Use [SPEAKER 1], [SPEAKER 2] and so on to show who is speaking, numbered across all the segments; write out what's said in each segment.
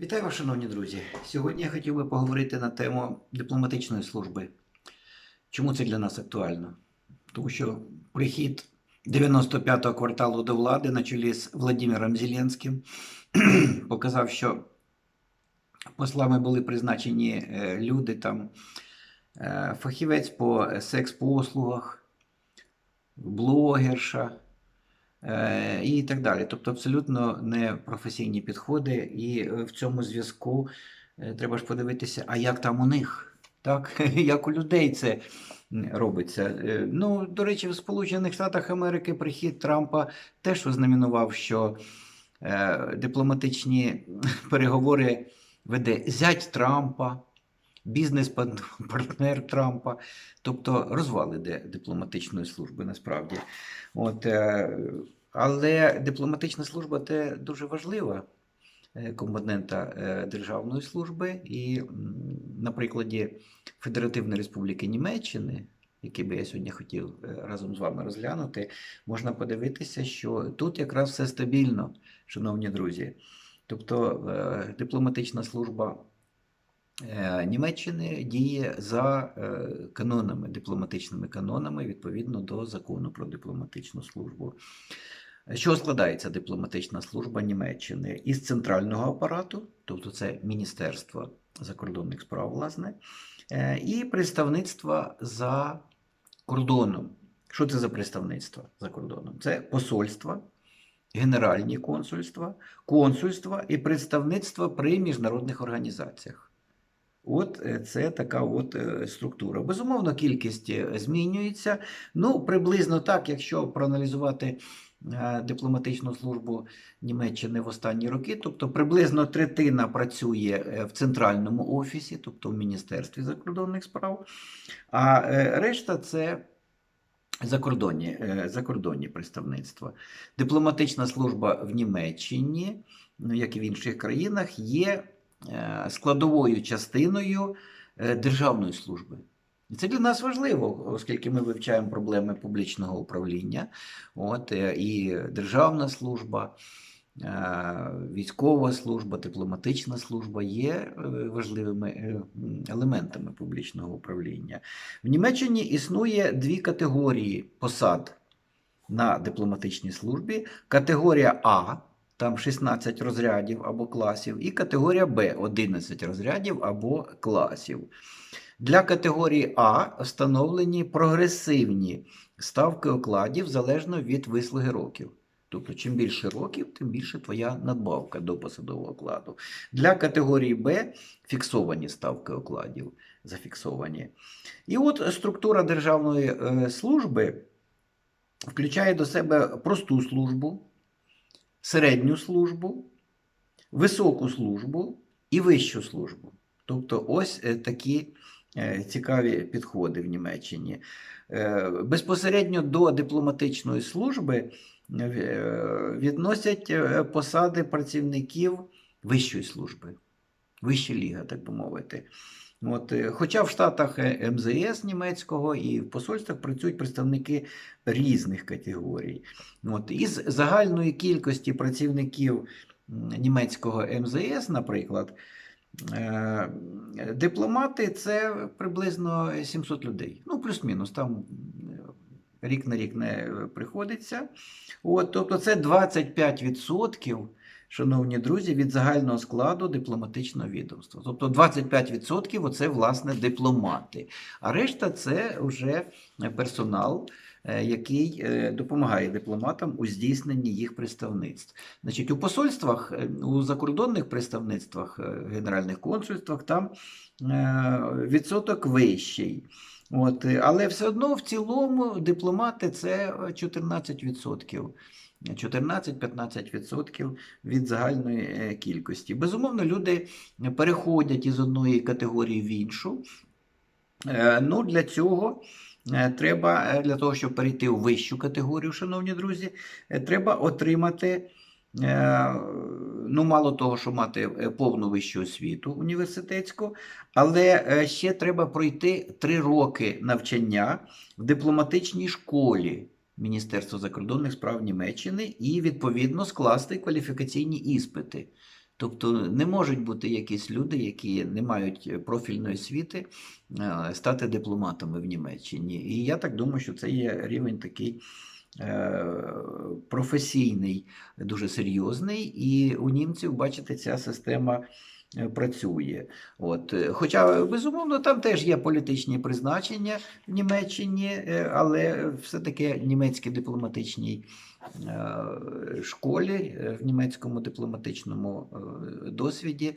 [SPEAKER 1] Вітаю вас, шановні друзі. Сьогодні я хотів би поговорити на тему дипломатичної служби. Чому це для нас актуально? Тому що прихід 95-го кварталу до влади на чолі з Владимиром Зеленським показав, що послами були призначені е, люди там, е, фахівець по секс-послугах, блогерша і так далі. Тобто абсолютно непрофесійні підходи, і е, в цьому зв'язку е, треба ж подивитися, а як там у них, так? як у людей це робиться. Е, Ну, до речі, в Сполучених Штатах Америки прихід Трампа теж ознаменував, що е, дипломатичні переговори веде зять Трампа. Бізнес-партнер Трампа, тобто розвал іде дипломатичної служби насправді. От, е, але дипломатична служба це дуже важлива е, компонента е, державної служби. І на прикладі Федеративної Республіки Німеччини, який би я сьогодні хотів е, разом з вами розглянути, можна подивитися, що тут якраз все стабільно, шановні друзі. Тобто дипломатична служба Німеччини діє за канонами, дипломатичними канонами відповідно до закону про дипломатичну службу. Що складається дипломатична служба Німеччини із центрального апарату, тобто це Міністерство закордонних справ, власне, е, і представництва за кордоном. Що це за представництво за кордоном? Це посольства, генеральні консульства, консульства і представництва при міжнародних організаціях. От е, це така от е, структура. Безумовно, кількість змінюється. Ну, приблизно так, якщо проаналізувати дипломатичну службу Німеччини в останні роки, тобто приблизно третина працює е, в центральному офісі, тобто в Міністерстві закордонних справ, а е, решта це закордонні, е, закордонні представництва. Дипломатична служба в Німеччині, ну, як і в інших країнах, є е, складовою частиною е, державної служби. Це для нас важливо, оскільки ми вивчаємо проблеми публічного управління. От, е, і державна служба, е, військова служба, дипломатична служба є е, важливими елементами публічного управління. В Німеччині існує дві категорії посад на дипломатичній службі: категорія А. Там 16 розрядів або класів, і категорія Б 11 розрядів або класів. Для категорії А встановлені прогресивні ставки окладів залежно від вислуги років. Тобто, чим більше років, тим більше твоя надбавка до посадового окладу. Для категорії Б фіксовані ставки окладів, зафіксовані. І от структура державної е, служби включає до себе просту службу, середню службу, високу службу і вищу службу. Тобто, ось е, такі цікаві підходи в Німеччині. Е, Безпосередньо до дипломатичної служби е, відносять е, посади працівників вищої служби, вища ліга, так би мовити. От, е, хоча в Штатах е, МЗС німецького і в посольствах працюють представники різних категорій. От, із загальної кількості працівників німецького МЗС, наприклад, е, дипломати це приблизно 700 людей. Ну, плюс-мінус, там е, рік на рік не е, приходиться. От, тобто це 25%. Шановні друзі, від загального складу дипломатичного відомства. Тобто 25% оце власне дипломати, а решта це вже персонал, е, який е, допомагає дипломатам у здійсненні їх представництв. Значить, у посольствах, е, у закордонних представництвах, е, генеральних консульствах там е, відсоток вищий. От, е, але все одно в цілому дипломати це 14%. 14-15% від загальної е, кількості. Безумовно, люди переходять із одної категорії в іншу. Е, Ну, для цього е, треба, е, для того, щоб перейти у вищу категорію, шановні друзі, е, треба отримати. е, Ну, мало того, що мати е, повну вищу освіту університетську, але е, ще треба пройти три роки навчання в дипломатичній школі Міністерства закордонних справ Німеччини і відповідно скласти кваліфікаційні іспити. Тобто не можуть бути якісь люди, які не мають профільної освіти, е, стати дипломатами в Німеччині. І я так думаю, що це є рівень такий е, професійний, дуже серйозний. І у німців, бачите, ця система е, працює. От. е, Хоча, безумовно, там теж є політичні призначення в Німеччині, е, але все-таки німецькій дипломатичній е, школі, в німецькому дипломатичному досвіді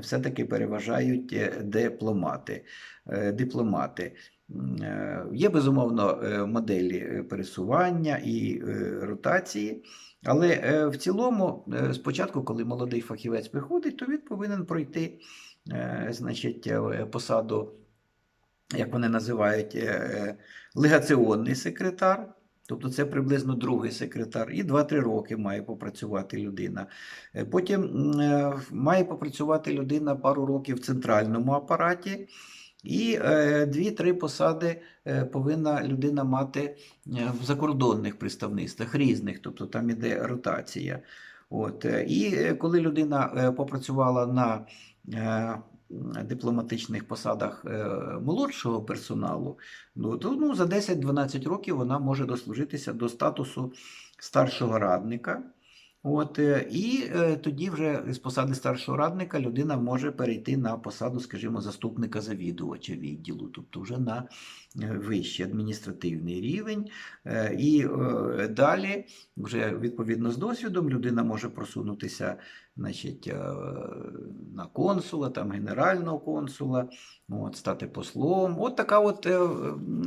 [SPEAKER 1] все-таки переважають дипломати. Дипломати. Є, безумовно, моделі пересування і ротації, але е, в цілому, е, спочатку, коли молодий фахівець приходить, то він повинен пройти е, значить, посаду, як вони називають, легаціонний секретар. Тобто це приблизно другий секретар, і 2-3 роки має попрацювати людина. Потім має попрацювати людина пару років в центральному апараті, і е, 2-3 посади е, повинна людина мати е, в закордонних представництвах різних, тобто там іде ротація. От. І коли людина попрацювала на дипломатичних посадах молодшого персоналу, ну, то ну, за 10-12 років вона може дослужитися до статусу старшого радника. От, е, і е, тоді вже з посади старшого радника людина може перейти на посаду, скажімо, заступника завідувача відділу, тобто вже на е, вищий адміністративний рівень. І далі, вже відповідно з досвідом, людина може просунутися значить, на консула, там, генерального консула, от, стати послом. От така от е,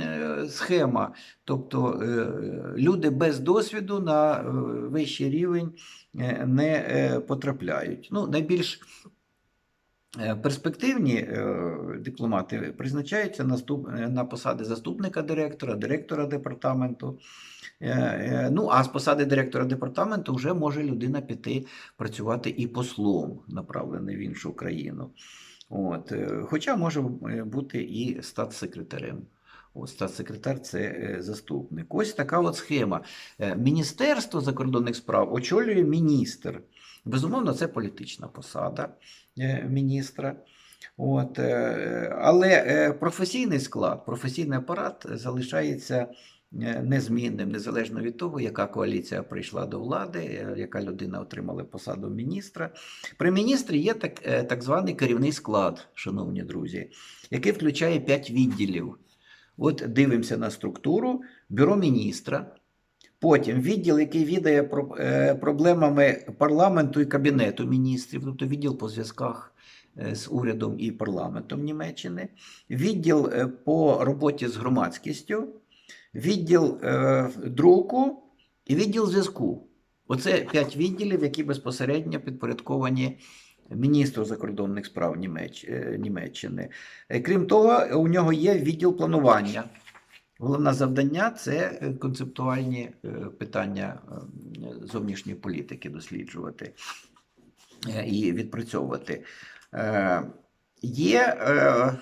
[SPEAKER 1] е, схема. Тобто е, люди без досвіду на е, вищий рівень е, не е, потрапляють. Ну, найбільш перспективні е, дипломати призначаються е, на посади заступника директора, директора департаменту. Е, е, Ну, а з посади директора департаменту вже може людина піти працювати і послом, направлений в іншу країну. От. е, Хоча може е, бути і статс-секретарем. Статс-секретар це е, заступник. Ось така от схема. Е, Міністерство закордонних справ очолює міністр. Безумовно, це політична посада е, міністра. От, е, але е, професійний склад, професійний апарат залишається незмінним, незалежно від того, яка коаліція прийшла до влади, яка людина отримала посаду міністра. При міністрі є так, так званий керівний склад, шановні друзі, який включає 5 відділів. От дивимося на структуру бюро міністра. Потім відділ, який відає про, е, проблемами парламенту і кабінету міністрів, тобто відділ по зв'язках е, з урядом і парламентом Німеччини, відділ е, по роботі з громадськістю, відділ друку і відділ зв'язку. Оце п'ять відділів, які безпосередньо підпорядковані міністру закордонних справ Німеччини. Крім того, у нього є відділ планування. Головне завдання це е, концептуальні е, питання е, зовнішньої політики досліджувати і відпрацьовувати. Є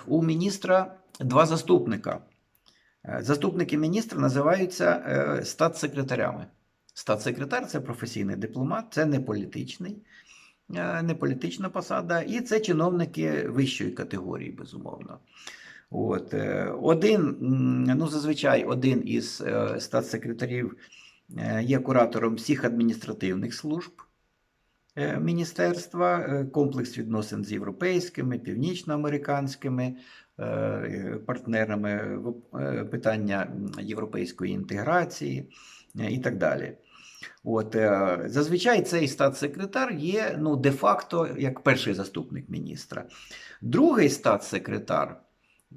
[SPEAKER 1] у міністра два заступника. Заступники міністра називаються статсекретарями. Статсекретар це професійний дипломат, це не політичний, не політична посада, і це чиновники вищої категорії, безумовно. От, е, один, ну, зазвичай один із е, статсекретарів е, є куратором всіх адміністративних служб міністерства, комплекс відносин з європейськими, північноамериканськими партнерами, питання європейської інтеграції і так далі. От, зазвичай цей статс-секретар є ну, де-факто як перший заступник міністра. Другий статс-секретар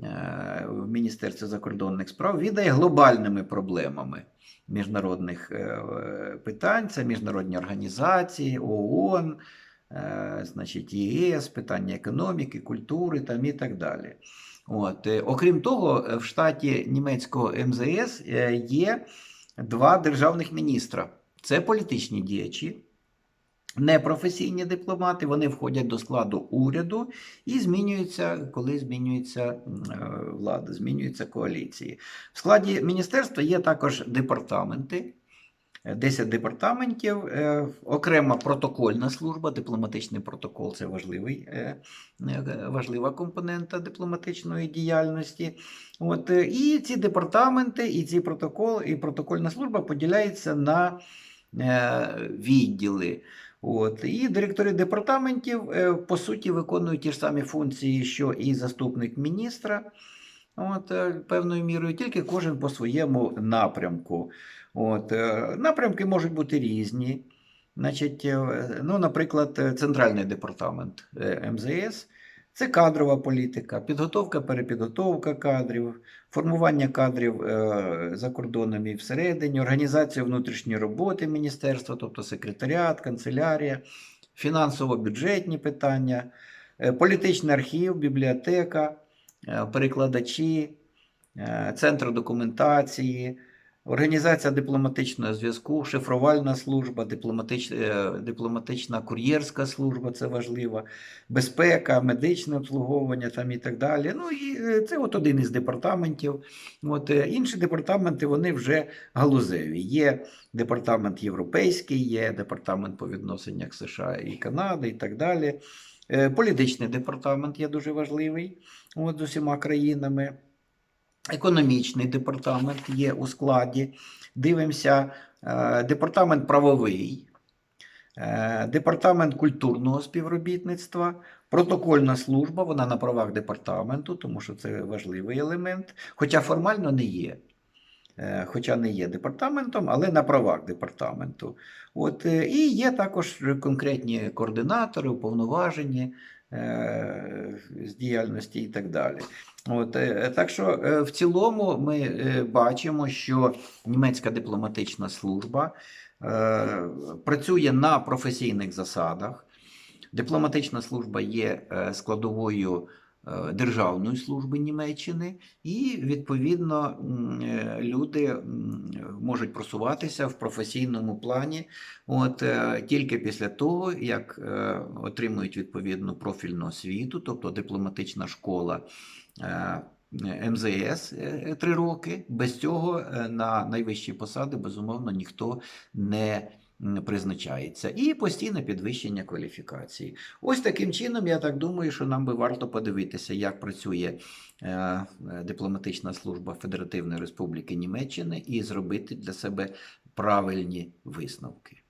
[SPEAKER 1] е, в Міністерстві закордонних справ відає глобальними проблемами міжнародних е, питань. Це міжнародні організації, ООН, е, значить, ЄС, питання економіки, культури там, і так далі. От. Окрім того, в штаті німецького МЗС є два державних міністра. Це політичні діячі, непрофесійні дипломати, вони входять до складу уряду і змінюються, коли змінюється е, влада, змінюються коаліції. В складі міністерства є також департаменти. 10 департаментів, е, окрема протокольна служба, дипломатичний протокол це важливий, е, е, важлива компонента дипломатичної діяльності. От, е, і ці департаменти, і ці протокол, і протокольна служба поділяються на е, відділи. От. І директори департаментів, е, по суті, виконують ті ж самі функції, що і заступник міністра. От, е, певною мірою, тільки кожен по своєму напрямку. От, е, напрямки можуть бути різні. Значить, ну, наприклад, Центральний департамент МЗС це кадрова політика, підготовка, перепідготовка кадрів, формування кадрів е, за кордоном і всередині, організація внутрішньої роботи міністерства, тобто секретаріат, канцелярія, фінансово-бюджетні питання, е, політичний архів, бібліотека, е, перекладачі, центр документації, організація дипломатичного зв'язку, шифрувальна служба, дипломатич, е, дипломатична кур'єрська служба, це важливо, безпека, медичне обслуговування там і так далі. Ну і е, це от один із департаментів. От, е, інші департаменти вони вже галузеві. Є департамент європейський, є департамент по відносинах США і Канади і так далі. Політичний департамент є дуже важливий от, з усіма країнами. Економічний департамент є у складі. Дивимося, е, департамент правовий, е, департамент культурного співробітництва, протокольна служба, вона на правах департаменту, тому що це важливий елемент, хоча формально не є. Е, Хоча не є департаментом, але на правах департаменту. От, і є також конкретні координатори, уповноважені з діяльності і так далі. От, е, так що е, в цілому ми е, бачимо, що німецька дипломатична служба е, працює на професійних засадах. Дипломатична служба є е, складовою е, державної служби Німеччини, і відповідно е, люди можуть просуватися в професійному плані от, е, тільки після того, як е, отримують відповідну профільну освіту, тобто дипломатична школа. е, МЗС е, три роки. Без цього е, на найвищі посади, безумовно, ніхто не призначається. І постійне підвищення кваліфікації. Ось таким чином, я так думаю, що нам би варто подивитися, як працює е, дипломатична служба Федеративної Республіки Німеччини і зробити для себе правильні висновки.